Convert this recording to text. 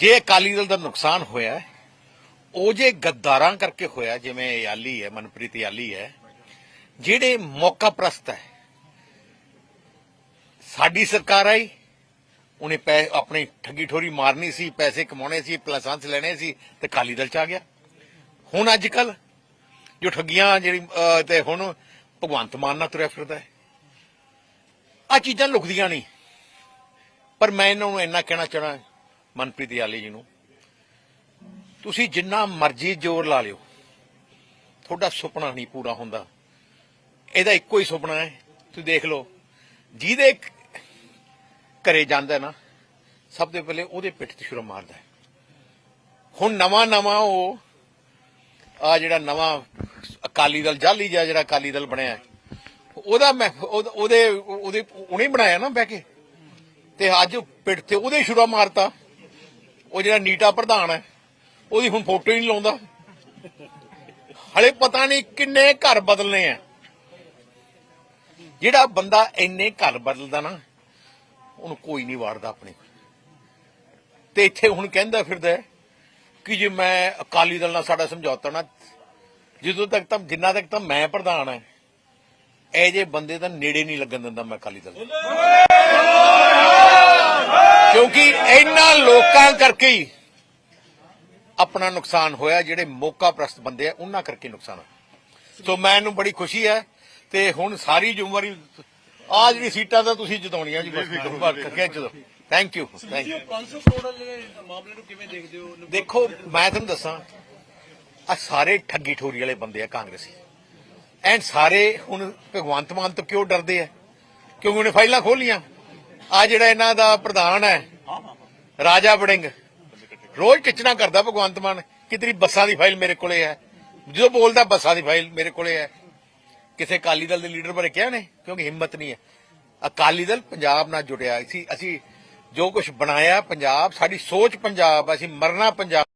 ਜੇ ਅਕਾਲੀ ਦਲ ਦਾ ਨੁਕਸਾਨ ਹੋਇਆ ਉਹ ਜੇ ਗੱਦਾਰਾਂ ਕਰਕੇ ਹੋਇਆ, ਜਿਵੇਂ ਯਾਲੀ ਹੈ, ਮਨਪ੍ਰੀਤ ਯਾਲੀ ਹੈ, ਜਿਹੜੇ ਮੌਕਾ ਪ੍ਰਸਤ ਹੈ, ਸਾਡੀ ਸਰਕਾਰ ਆਈ, ਉਹਨੇ ਪੈ, ਆਪਣੀ ਠੱਗੀ ਠੋਰੀ ਮਾਰਨੀ ਸੀ, ਪੈਸੇ ਕਮਾਉਣੇ ਸੀ ਲਾਇਸੈਂਸ ਲੈਣੇ ਸੀ, ਤੇ ਅਕਾਲੀ ਦਲ ਚ ਆ ਗਿਆ। ਹੁਣ ਅੱਜ ਕੱਲ ਜੋ ਠੱਗੀਆਂ ਜਿਹੜੀ ਤੇ ਹੁਣ ਭਗਵੰਤ ਮਾਨ ਨਾਲ ਤੁਰਿਆ ਫਿਰਦਾ ਹੈ ਆ ਚੀਜ਼ਾਂ ਲੁਕਦੀਆਂ ਨਹੀਂ। ਪਰ ਮੈਂ ਇਹਨਾਂ ਨੂੰ ਇੰਨਾ ਕਹਿਣਾ ਚਾਹਣਾ ਮਨਪ੍ਰੀਤ ਯਾਲੀ ਜੀ ਨੂੰ। ਤੁਸੀਂ ਜਿੰਨਾ ਮਰਜ਼ੀ ਜ਼ੋਰ ਲਾ ਲਿਓ। ਤੁਹਾਡਾ ਸੁਪਨਾ ਨਹੀਂ ਪੂਰਾ ਹੁੰਦਾ। ਇਹਦਾ ਇੱਕੋ ਹੀ ਸੁਪਨਾ ਹੈ। ਤੁਸੀਂ ਦੇਖ ਲਓ, ਜਿਹਦੇ ਘਰੇ ਜਾਂਦਾ ਨਾ, ਸਭ ਤੋਂ ਪਹਿਲੇ ਉਹਦੇ ਪਿੱਠ ਤੇ ਸ਼ੁਰੂ ਮਾਰਦਾ ਹੁਣ ਨਵਾਂ ਨਵਾਂ ਉਹ ਆ ਜਿਹੜਾ ਨਵਾਂ ਅਕਾਲੀ ਦਲ, ਜਾਲੀ ਜਿਹਾ ਜਿਹੜਾ ਅਕਾਲੀ ਦਲ ਬਣਿਆ ਉਹਦਾ ਮੈਂ ਉਹਦੇ ਉਹਦੇ ਉਹਨੇ ਬਣਾਇਆ ਨਾ ਬਹਿ ਕੇ। ਤੇ ਅੱਜ ਪਿੱਠ ਤੇ ਉਹਦੇ ਸ਼ੁਰੂ ਮਾਰਤਾ। ਉਹ ਜਿਹੜਾ ਨੀਟਾ ਪ੍ਰਧਾਨ ਹੈ, ਉਹਦੀ ਹੁਣ ਫੋਟੋ ਹੀ ਨਹੀਂ ਲਾਉਂਦਾ। ਹਲੇ ਪਤਾ ਨਹੀਂ ਕਿੰਨੇ ਘਰ ਬਦਲਨੇ ਆ। ਜਿਹੜਾ ਬੰਦਾ ਇੰਨੇ ਘਰ ਬਦਲਦਾ ਨਾ, ਉਹਨੂੰ ਕੋਈ ਨਹੀਂ ਵਾਰਦਾ ਆਪਣੇ ਤੇ ਇੱਥੇ ਹੁਣ ਕਹਿੰਦਾ ਫਿਰਦਾ ਕਿ ਜੇ ਮੈਂ ਅਕਾਲੀ ਦਲ ਨਾਲ ਸਾਡਾ ਸਮਝੌਤਾ ਨਾ, ਜਦੋਂ ਤੱਕ ਤਾਂ, ਜਿੰਨਾ ਤੱਕ ਤਾਂ ਮੈਂ ਪ੍ਰਧਾਨ ਹੈ, ਇਹ ਜੇ ਬੰਦੇ ਤਾਂ ਨੇੜੇ ਨਹੀਂ ਲੱਗਣ ਦਿੰਦਾ ਮੈਂ ਅਕਾਲੀ ਦਲ ਕਿਉਂਕਿ ਇਹਨਾਂ ਲੋਕਾਂ ਕਰਕੇ ਹੀ ਆਪਣਾ ਨੁਕਸਾਨ ਹੋਇਆ ਜਿਹੜੇ ਮੌਕਾ ਪ੍ਰਸਤ ਬੰਦੇ ਆ ਉਹਨਾਂ ਕਰਕੇ ਨੁਕਸਾਨ ਹੋਇਆ। ਸੋ ਮੈਨੂੰ ਬੜੀ ਖੁਸ਼ੀ ਹੈ ਤੇ ਹੁਣ ਸਾਰੀ ਜ਼ਿੰਮੇਵਾਰੀ ਆ ਜਿਹੜੀ ਸੀਟਾਂ ਤਾਂ ਤੁਸੀਂ ਜਿਤਾਉਣੀਆਂ ਜੀ ਬਸ ਖਿੱਚ ਦਿਓ thank you thank you 500 crore ਵਾਲੇ ਮਾਮਲੇ ਨੂੰ ਕਿਵੇਂ ਦੇਖਦੇ ਹੋ? ਦੇਖੋ ਮੈਂ ਤੁਹਾਨੂੰ ਦੱਸਾਂ ਆ ਸਾਰੇ ਠੱਗੀ ਠੋਰੀ ਵਾਲੇ ਬੰਦੇ ਆ ਕਾਂਗਰਸੀ। ਐਂਡ ਸਾਰੇ ਹੁਣ ਭਗਵੰਤ ਮਾਨ ਤੋਂ ਕਿਉਂ ਡਰਦੇ ਆ? ਕਿਉਂਕਿ ਉਹਨੇ ਫਾਈਲਾਂ ਖੋਲੀਆਂ। ਆ ਜਿਹੜਾ ਇਹਨਾਂ ਦਾ ਪ੍ਰਧਾਨ ਹੈ, ਰਾਜਾ ਵੜਿੰਗ। ਰੋਜ਼ ਟਿਚਣਾ ਕਰਦਾ ਭਗਵੰਤ ਮਾਨ ਕਿ ਤੇਰੀ ਬੱਸਾਂ ਦੀ ਫਾਈਲ ਮੇਰੇ ਕੋਲੇ ਹੈ। ਜਦੋਂ ਬੋਲਦਾ ਬੱਸਾਂ ਦੀ ਫਾਈਲ ਮੇਰੇ ਕੋਲੇ ਹੈ। ਕਿਸੇ ਅਕਾਲੀ ਦਲ ਦੇ ਲੀਡਰ ਬਾਰੇ ਕਿਹਾ ਨੇ? ਕਿਉਂਕਿ ਹਿੰਮਤ ਨਹੀਂ ਹੈ। ਅਕਾਲੀ ਦਲ ਪੰਜਾਬ ਨਾਲ ਜੁੜਿਆ ਸੀ। ਅਸੀਂ ਜੋ ਕੁਝ ਬਣਾਇਆ, ਪੰਜਾਬ, ਸਾਡੀ ਸੋਚ ਪੰਜਾਬ, ਅਸੀਂ ਮਰਨਾ ਪੰਜਾਬ।